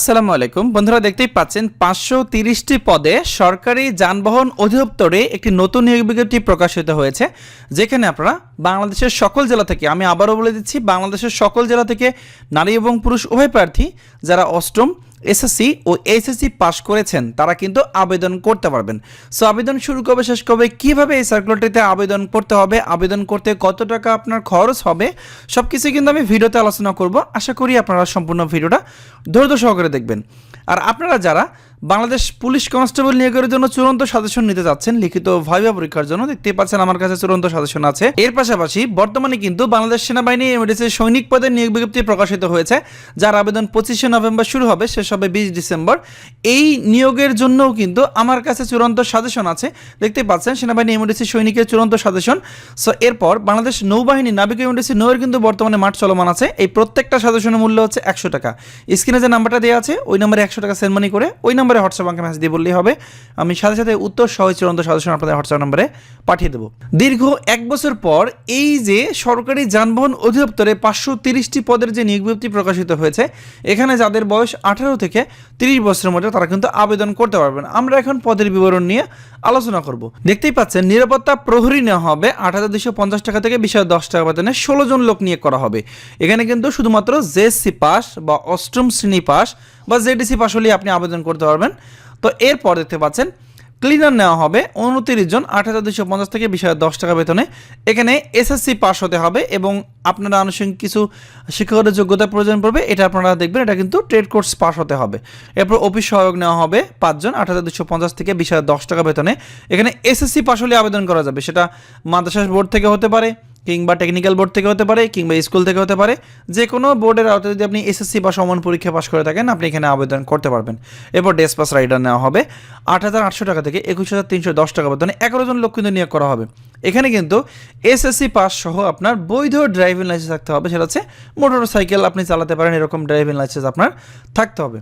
আসসালামু আলাইকুম। বন্ধুরা দেখতেই পাচ্ছেন, পাঁচশো তিরিশটি পদে সরকারি যানবাহন অধিদপ্তরে একটি নতুন নিয়োগ বিজ্ঞপ্তি প্রকাশিত হয়েছে, যেখানে আপনারা বাংলাদেশের সকল জেলা থেকে, আমি আবারও বলে দিচ্ছি, বাংলাদেশের সকল জেলা থেকে নারী এবং পুরুষ উভয় প্রার্থী, যারা অষ্টম এসএসসি ও এসএসসি পাস করেছেন, তারা কিন্তু আবেদন করতে পারবেন। সো আবেদন শুরু কবে, শেষ কবে, কীভাবে এই সার্কুলারটিতে আবেদন করতে হবে, আবেদন করতে কত টাকা আপনার খরচ হবে সব কিছু কিন্তু আমি ভিডিওতে আলোচনা করব। আশা করি আপনারা সম্পূর্ণ ভিডিওটা ধৈর্য সহকারে দেখবেন। আর আপনারা যারা বাংলাদেশ পুলিশ কনস্টেবল নিয়োগের জন্য চূড়ান্ত সাজেশন নিতে যাচ্ছেন লিখিত ভাইবা পরীক্ষার জন্য। দেখতে পাচ্ছেন, আমার কাছে চূড়ান্ত সাজেশন আছে। এর পাশাপাশি বর্তমানে কিন্তু বাংলাদেশ সেনাবাহিনী এমডিসি সৈনিক পদের নিয়োগ বিজ্ঞপ্তি প্রকাশিত হয়েছে, যার আবেদন পঁচিশে নভেম্বর শুরু হবে, শেষ হবে বিশ ডিসেম্বর। এই নিয়োগের জন্যও কিন্তু আমার কাছে চূড়ান্ত সাজেশন আছে। দেখতে পাচ্ছেন, সেনাবাহিনী এমডিসি সৈনিকের চূড়ান্ত সাজেশন। সো এরপর বাংলাদেশ নৌবাহিনী নাবিক এমডিসি নৌয়ের কিন্তু বর্তমানে মাঠ চলমান আছে। এই প্রত্যেকটা সাজেশনের মূল্য হচ্ছে একশো টাকা। স্ক্রিনে যে নাম্বারটা দেওয়া আছে, ওই নাম্বারে একশো টাকা সেন্ড মানি করে, ওই নাম্বারে হোয়াটসঅ্যাপ আমাকে মেসেজ দিয়ে বললেই হবে। আমি সাথে সাথে উত্তর সহ চূড়ান্ত সাজেশন আপনাদের হোয়াটসঅ্যাপ নম্বরে পাঠিয়ে দেবো। দীর্ঘ এক বছর পর এই যে সরকারি যানবাহন অধিদপ্তরে পাঁচশো তিরিশটি পদের যে নিয়োগ বিজ্ঞপ্তি প্রকাশিত হয়েছে, এখানে যাদের বয়স আঠারো থেকে তিরিশ বছরের মধ্যে তারা কিন্তু আবেদন করতে পারবেন। আমরা এখন পদের বিবরণ নিয়ে আলোচনা করব। দেখতেই পাচ্ছেন, নিরাপত্তা প্রহরী নেওয়া হবে, আট হাজার দুশো পঞ্চাশ টাকা থেকে বিশ হাজার দশ টাকা বেতনে ষোলো জন লোক নিয়ে করা হবে। এখানে কিন্তু শুধুমাত্র জেএসসি পাস বা অষ্টম শ্রেণি পাস বা জেডিসি পাস হলেই আপনি আবেদন করতে পারবেন। তো এরপর দেখতে পাচ্ছেন ক্লিনার নেওয়া হবে উনতিরিশ জন আট হাজার দুশো পঞ্চাশ থেকে বিশ হাজার দশ টাকা বেতনে। এখানে এসএসসি পাস হতে হবে এবং আপনারা আনুষঙ্গিক কিছু শিক্ষকের যোগ্যতা প্রয়োজন পড়বে, এটা আপনারা দেখবেন, এটা কিন্তু ট্রেড কোর্স পাস হতে হবে। এরপর অফিস সহায়ক নেওয়া হবে পাঁচজন আট হাজার দুশো পঞ্চাশ থেকে বিশ হাজার দশ টাকা বেতনে। এখানে এসএসসি পাস হলে আবেদন করা যাবে, সেটা মাদ্রাসা বোর্ড থেকে হতে পারে। কিংবা টেকনিক্যাল বোর্ড থেকে হতে পারে কিংবা স্কুল থেকে হতে পারে যে কোনো বোর্ডের আওতায় যদি আপনি এসএসসি বা সমান পরীক্ষা পাস করে থাকেন, আপনি এখানে আবেদন করতে পারবেন। এরপর ডেস পাস রাইডার নেওয়া হবে। আট হাজার আটশো টাকা থেকে একুশ হাজার তিনশো দশ টাকা বেতনে এগারো জন লোক কিন্তু নিয়োগ করা হবে। এখানে কিন্তু এসএসসি পাস সহ আপনার বৈধ ড্রাইভিং লাইসেন্স থাকতে হবে, সেটা হচ্ছে মোটর সাইকেল আপনি চালাতে পারেন, এরকম ড্রাইভিং লাইসেন্স আপনার থাকতে হবে।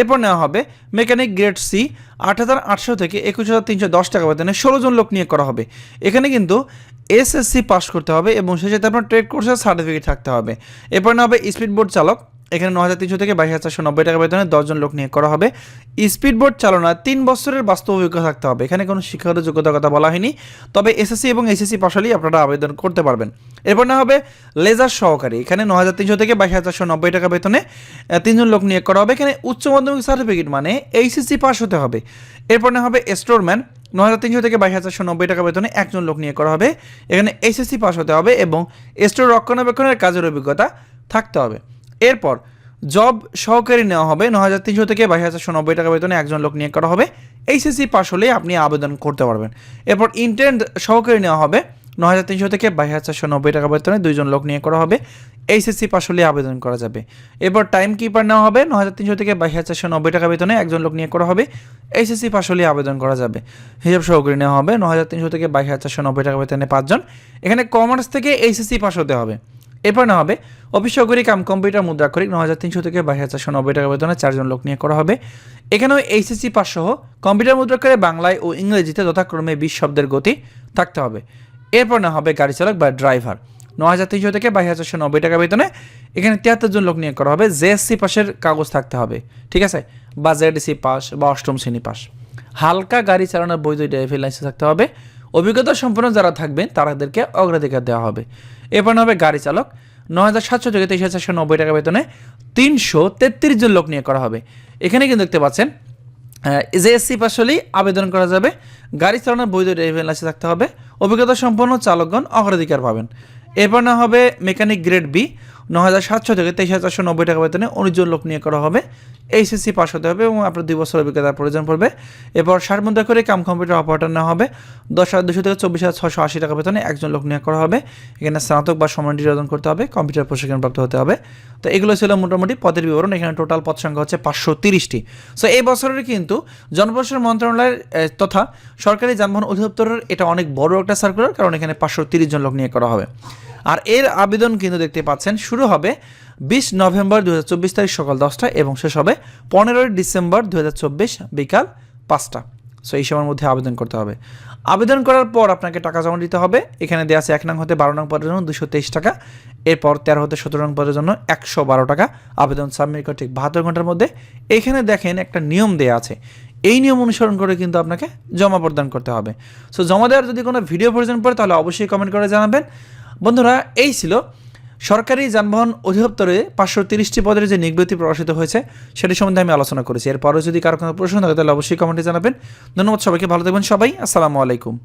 এরপর নেওয়া হবে মেকানিক গ্রেড সি, আট হাজার আটশো থেকে একুশ হাজার তিনশো দশ টাকা বেতনে ষোলো জন লোক নিয়ে করা হবে। এখানে কিন্তু এসএসসি পাস করতে হবে এবং সেই সাথে আপনার ট্রেড কোর্সের সার্টিফিকেট থাকতে হবে। এরপর নেওয়া হবে স্পিড বোর্ড চালক এখানে ন হাজার তিনশো থেকে বাইশ হাজার চারশো নব্বই টাকা বেতনে দশজন লোক নিয়োগ করা হবে। স্পিড বোর্ড চালনায় তিন বছরের বাস্তব অভিজ্ঞতা থাকতে হবে। এখানে কোনো শিক্ষাগত যোগ্যতার কথা বলা হয়নি। তবে এসএসসি এবং এসএসসি পাশালি আপনারা আবেদন করতে পারবেন। এরপর না হবে লেজার সহকারী। এখানে ন হাজার তিনশো থেকে বাইশ হাজার চারশো নব্বই টাকা বেতনে তিনজন লোক নিয়োগ করা হবে। এখানে উচ্চ মাধ্যমিক সার্টিফিকেট মানে এইচএসসি পাস হতে হবে। এরপর না হবে স্টোরম্যান ন হাজার তিনশো থেকে বাইশ হাজার চারশো নব্বই টাকা বেতনে একজন লোক নিয়োগ করা হবে। এখানে এইচএসসি পাস হতে হবে এবং স্টোর রক্ষণাবেক্ষণের কাজের অভিজ্ঞতা থাকতে হবে। এরপর জব সহকারী নেওয়া হবে ন হাজার তিনশো থেকে বাইশ হাজার নব্বই টাকা বেতনে একজন লোক নিয়োগ করা হবে। এইচএসসি পাস হলেই আপনি আবেদন করতে পারবেন। এরপর ইন্টার্ন সহকারী নেওয়া হবে ন হাজার তিনশো থেকে বাইশ হাজার নব্বই টাকা বেতনে দুইজন লোক নিয়োগ করা হবে। এইচএসসি পাস হলে আবেদন করা যাবে। এরপর টাইম কিপার নেওয়া হবে ন হাজার তিনশো থেকে বাইশ হাজার নব্বই টাকা বেতনে একজন লোক নিয়োগ করা হবে। এইচএসসি পাস হলে আবেদন করা যাবে। হিসাব সহকারী নেওয়া হবে ন হাজার তিনশো থেকে বাইশ হাজার নব্বই টাকা বেতনে পাঁচজন। এখানে কমার্স থেকে এইচএসসি পাস হতে হবে। এরপর না হবে অফিস সহকারী কাম কম্পিউটার মুদ্রাক্ষরিক ন হাজার তিনশো থেকে বাইশ হাজার নব্বই টাকা বেতনে চারজন লোক নিয়ে করা হবে। এখানেও এইচএসসি পাস সহ কম্পিউটার মুদ্রাক্ষরে বাংলায় ও ইংরেজিতে যথাক্রমে বিশ শব্দের গতি থাকতে হবে। এরপর না হবে গাড়ি চালক বা ড্রাইভার ন হাজার তিনশো থেকে বাইশ হাজার নব্বই টাকা বেতনে। এখানে তিয়াত্তর জন লোক নিয়োগ করা হবে। জেএসসি পাসের কাগজ থাকতে হবে, ঠিক আছে? বা জেডিসি পাস বা অষ্টম শ্রেণি পাস। হালকা গাড়ি চালানোর বৈধ ড্রাইভিং লাইসেন্স থাকতে হবে। অভিজ্ঞতা সম্পন্ন যারা থাকবেন, তাদেরকে অগ্রাধিকার দেওয়া হবে। এরপর হবে গাড়ি চালক। ন হাজার সাতশো থেকে তেইশ হাজার নব্বই টাকা বেতনে তিনশো তেত্রিশ জন লোক নিয়ে করা হবে। এখানে কিন্তু দেখতে পাচ্ছেন জেএসসি পাস হলেই আবেদন করা যাবে। গাড়ি চালানোর বৈধ ড্রাইভিং লাইসেন্স থাকতে হবে। অভিজ্ঞতা সম্পন্ন চালকগণ অগ্রাধিকার পাবেন। এরপর না হবে মেকানিক গ্রেড বি। ন হাজার থেকে তেইশ হাজার চারশো নব্বই টাকা বেতনে উনিশজন লোক নিয়ে করা হবে। এইচএসসি পাস হতে হবে এবং আপনার দুই বছর অভিজ্ঞতার প্রয়োজন পড়বে। এরপর ষাট মুদ্রা করে কাম কম্পিউটার অপারেটর নেওয়া হবে। দশ হাজার দুশো থেকে চব্বিশ হাজার ছশো আশি টাকা বেতনে একজন লোক নিয়োগ করা হবে। এখানে স্নাতক বা সমান ডিগ্রি অর্জন করতে হবে, কম্পিউটার প্রশিক্ষণপ্রাপ্ত হতে হবে। তো এগুলো ছিল মোটামুটি পদের বিবরণ, এখানে টোটাল পদ সংখ্যা হচ্ছে পাঁচশো তিরিশটি। সো এই বছরের কিন্তু জনপ্রশাসন মন্ত্রণালয়ের তথা সরকারি যানবাহন অধিদপ্তরের এটা অনেক বড় একটা সার্কুলার কারণ এখানে পাঁচশো তিরিশ জন লোক নিয়ে করা হবে। আর এর আবেদন কিন্তু দেখতে পাচ্ছেন, শুরু হবে বিশ নভেম্বর দুই হাজার চব্বিশ তারিখ সকাল দশটা এবং শেষ হবে পনেরোই ডিসেম্বর দুই হাজার চব্বিশ বিকাল পাঁচটা। সো এই সময়ের মধ্যে আবেদন করতে হবে। আবেদন করার পর আপনাকে টাকা জমা দিতে হবে। এখানে দেওয়া আছে এক নং হতে বারো নং পদের জন্য দুশো তেইশ টাকা। এরপর তেরো হতে সতেরো নং পদের জন্য একশো বারো টাকা। আবেদন সাবমিট করে ঠিক বাহাত্তর ঘণ্টার মধ্যে। এখানে দেখেন একটা নিয়ম দেওয়া আছে। এই নিয়ম অনুসরণ করে কিন্তু আপনাকে জমা প্রদান করতে হবে। সো জমা দেওয়ার যদি কোনো ভিডিও প্রয়োজন পড়ে, তাহলে অবশ্যই কমেন্ট করে জানাবেন। বন্ধুরা, এই ছিল সরকারি যানবাহন অধিদপ্তরে পাঁচশো তিরিশটি পদের যে নিবৃত্তি প্রকাশিত হয়েছে, সেটি সম্বন্ধে আমি আলোচনা করেছি। এরপরে যদি কারও কোনো প্রশ্ন থাকে, তাহলে অবশ্যই কমেন্টে জানাবেন। ধন্যবাদ সবাইকে, ভালো থাকবেন সবাই। আসসালামু আলাইকুম।